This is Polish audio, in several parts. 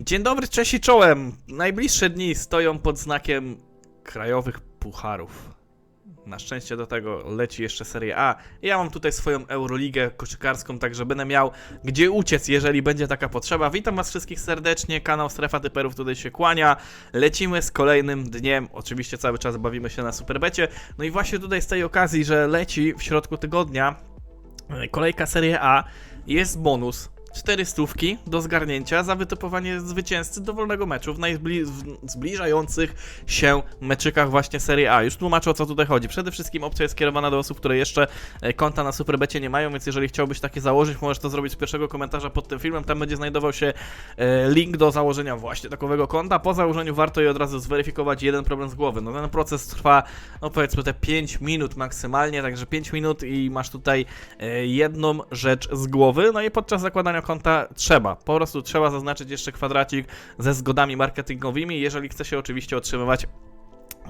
Dzień dobry, cześć i czołem. Najbliższe dni stoją pod znakiem krajowych pucharów. Na szczęście do tego leci jeszcze Serie A. Ja mam tutaj swoją Euroligę koszykarską, także będę miał gdzie uciec, jeżeli będzie taka potrzeba. Witam was wszystkich serdecznie, kanał Strefa Typerów tutaj się kłania. Lecimy z kolejnym dniem. Oczywiście cały czas bawimy się na Superbecie. No i właśnie tutaj z tej okazji, że leci w środku tygodnia e, kolejka Serie A, jest bonus. Cztery stówki do zgarnięcia za wytypowanie zwycięzcy dowolnego meczu w najzbliżających się meczykach właśnie Serie A. Już tłumaczę o co tutaj chodzi. Przede wszystkim opcja jest skierowana do osób, które jeszcze e, konta na Superbecie nie mają, więc jeżeli chciałbyś takie założyć, możesz to zrobić z pierwszego komentarza pod tym filmem. Tam będzie znajdował się e, link do założenia właśnie takowego konta. Po założeniu warto je od razu zweryfikować jeden problem z głowy. No ten proces trwa, no powiedzmy te 5 minut maksymalnie, także 5 minut i masz tutaj e, jedną rzecz z głowy. No i podczas zakładania konta trzeba, po prostu trzeba zaznaczyć jeszcze kwadracik ze zgodami marketingowymi, jeżeli chce się oczywiście otrzymywać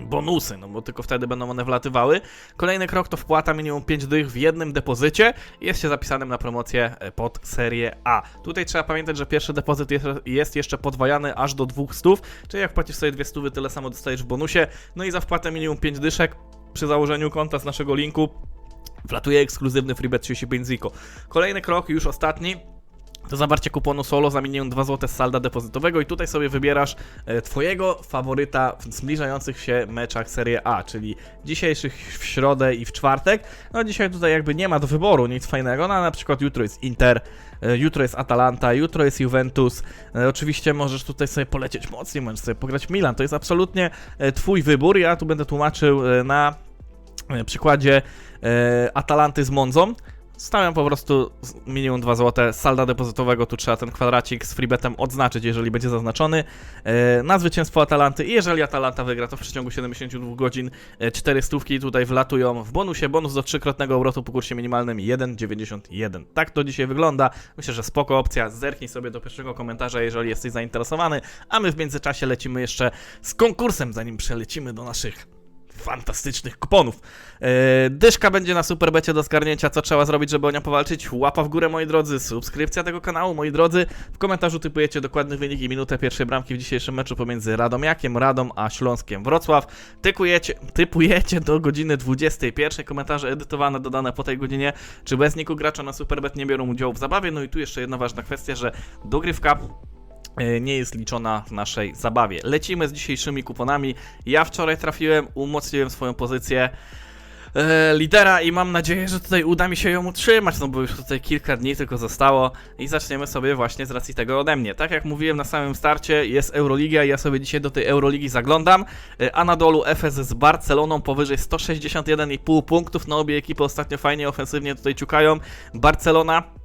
bonusy, no bo tylko wtedy będą one wlatywały. Kolejny krok to wpłata minimum 5 dych w jednym depozycie i jest się zapisanym na promocję pod serię A. Tutaj trzeba pamiętać, że pierwszy depozyt jest, jest jeszcze podwajany aż do 200, czyli jak płacisz sobie 200, tyle samo dostajesz w bonusie. No i za wpłatę minimum 5 dyszek przy założeniu konta z naszego linku wlatuje ekskluzywny freebet 35 Zico. Kolejny krok, już ostatni, to zawarcie kuponu solo za minimum 2 zł z salda depozytowego i tutaj sobie wybierasz e, twojego faworyta w zbliżających się meczach Serie A, czyli dzisiejszych w środę i w czwartek. No dzisiaj tutaj jakby nie ma do wyboru nic fajnego, no na przykład jutro jest Inter, e, jutro jest Atalanta, jutro jest Juventus. E, Oczywiście możesz tutaj sobie polecieć mocniej, możesz sobie pograć Milan, to jest absolutnie twój wybór. Ja tu będę tłumaczył na przykładzie Atalanty z Monzą. Stawiam po prostu minimum 2 zł salda depozytowego, tu trzeba ten kwadracik z freebetem odznaczyć, jeżeli będzie zaznaczony, e, na zwycięstwo Atalanty. I jeżeli Atalanta wygra, to w przeciągu 72 godzin e, 4 stówki tutaj wlatują w bonusie, bonus do trzykrotnego obrotu po kursie minimalnym 1,91. Tak to dzisiaj wygląda, myślę, że spoko opcja, zerknij sobie do pierwszego komentarza, jeżeli jesteś zainteresowany, a my w międzyczasie lecimy jeszcze z konkursem, zanim przelecimy do naszych fantastycznych kuponów. Yy, dyszka będzie na superbecie do zgarnięcia. Co trzeba zrobić, żeby o nią powalczyć? Łapa w górę, moi drodzy, subskrypcja tego kanału, moi drodzy. W komentarzu typujecie dokładny wynik i minutę pierwszej bramki w dzisiejszym meczu pomiędzy Radomiakiem, Radom a Śląskiem Wrocław. Typujecie do godziny 21. Komentarze edytowane, dodane po tej godzinie. Czy bez niku gracza na superbet nie biorą udziału w zabawie? No i tu jeszcze jedna ważna kwestia, że dogrywka e, nie jest liczona w naszej zabawie. Lecimy z dzisiejszymi kuponami. Ja wczoraj trafiłem, umocniłem swoją pozycję e, lidera i mam nadzieję, że tutaj uda mi się ją utrzymać, no bo już tutaj kilka dni tylko zostało i zaczniemy sobie właśnie z racji tego ode mnie. Tak jak mówiłem na samym starcie, jest Euroliga i ja sobie dzisiaj do tej Euroligi zaglądam, e, a na dolu FS z Barceloną powyżej 161,5 punktów, no obie ekipy ostatnio fajnie ofensywnie tutaj ciukają. Barcelona E,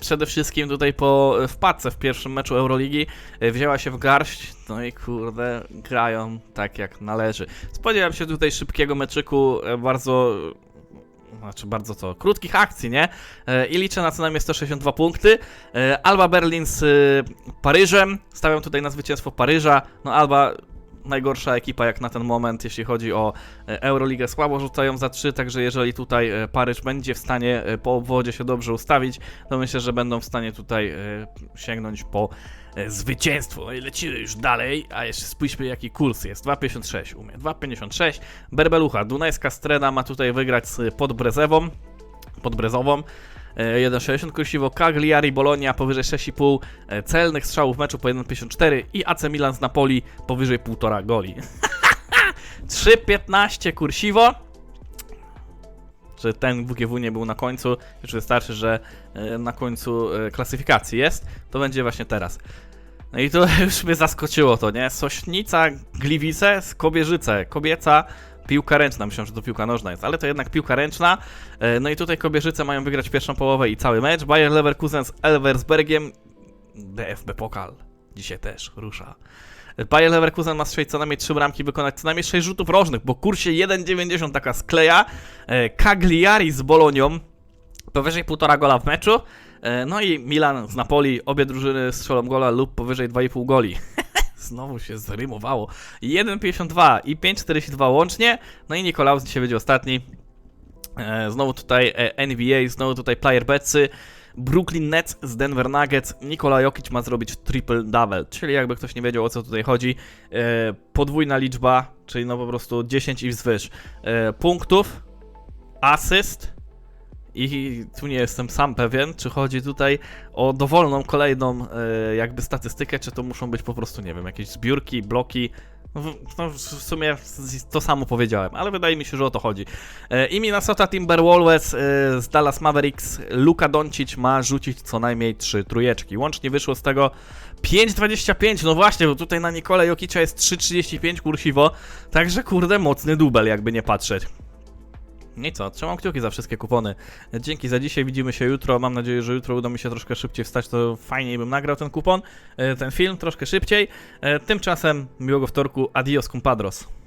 Przede wszystkim tutaj po e, wpadce w pierwszym meczu Euroligi e, wzięła się w garść, no i kurde, grają tak jak należy. Spodziewam się tutaj szybkiego meczyku, e, bardzo, znaczy bardzo co, krótkich akcji, nie? E, I liczę na co najmniej 162 punkty. E, Alba Berlin z e, Paryżem, stawiam tutaj na zwycięstwo Paryża, no Alba najgorsza ekipa jak na ten moment, jeśli chodzi o e, Euroligę. Słabo rzucają za 3, także jeżeli tutaj e, Paryż będzie w stanie e, po obwodzie się dobrze ustawić, to myślę, że będą w stanie tutaj sięgnąć po zwycięstwo. No i lecimy już dalej, a jeszcze spójrzmy jaki kurs jest. 2,56 umie. 2,56. Berbelucha, Dunajska Strena ma tutaj wygrać z Podbrezewą. Podbrezową. E, 1,60 kursiwo, Cagliari, Bologna powyżej 6,5 e, celnych strzałów w meczu po 1,54 i AC Milan z Napoli powyżej 1,5 goli. 3,15 kursiwo. Że ten WGW nie był na końcu, już wystarczy, że e, na końcu e, klasyfikacji jest, to będzie właśnie teraz. No i to już mnie zaskoczyło to, nie? Sośnica, Gliwice, Kobierzyce, kobieca, piłka ręczna. Myślałem, że to piłka nożna jest, ale to jednak piłka ręczna. E, No i tutaj Kobierzyce mają wygrać pierwszą połowę i cały mecz. Bayer Leverkusen z Elversbergiem. DFB Pokal. Dzisiaj też rusza. Bayer Leverkusen ma strzelić co najmniej 3 bramki, wykonać co najmniej 6 rzutów rożnych, bo kursie 1,90 taka skleja. E, Cagliari z Bolonią powyżej 1,5 gola w meczu. E, No i Milan z Napoli, obie drużyny strzelą gola lub powyżej 2,5 goli. Znowu się zrymowało. 1,52 i 5,42 łącznie. No i Nikolaus dzisiaj będzie ostatni. E, Znowu tutaj e, NBA, znowu tutaj player betsy. Brooklyn Nets z Denver Nuggets. Nikola Jokic ma zrobić triple-double, czyli jakby ktoś nie wiedział o co tutaj chodzi, e, podwójna liczba, czyli no po prostu 10 i wzwyż punktów, asyst i tu nie jestem sam pewien, czy chodzi tutaj o dowolną kolejną e, jakby statystykę, czy to muszą być po prostu, nie wiem, jakieś zbiórki, bloki. No, w- sumie to samo powiedziałem, ale wydaje mi się, że o to chodzi. E, I Minnesota Timberwolves e, z Dallas Mavericks. Luka Doncic ma rzucić co najmniej 3 trójeczki. Łącznie wyszło z tego 5,25. No właśnie, bo tutaj na Nikolę Jokicza jest 3,35 kursiwo. Także kurde, mocny dubel, jakby nie patrzeć. No i co, trzymam kciuki za wszystkie kupony. Dzięki za dzisiaj, widzimy się jutro. Mam nadzieję, że jutro uda mi się troszkę szybciej wstać, to fajniej bym nagrał ten kupon, e, ten film troszkę szybciej. E, Tymczasem miłego wtorku, adios compadros.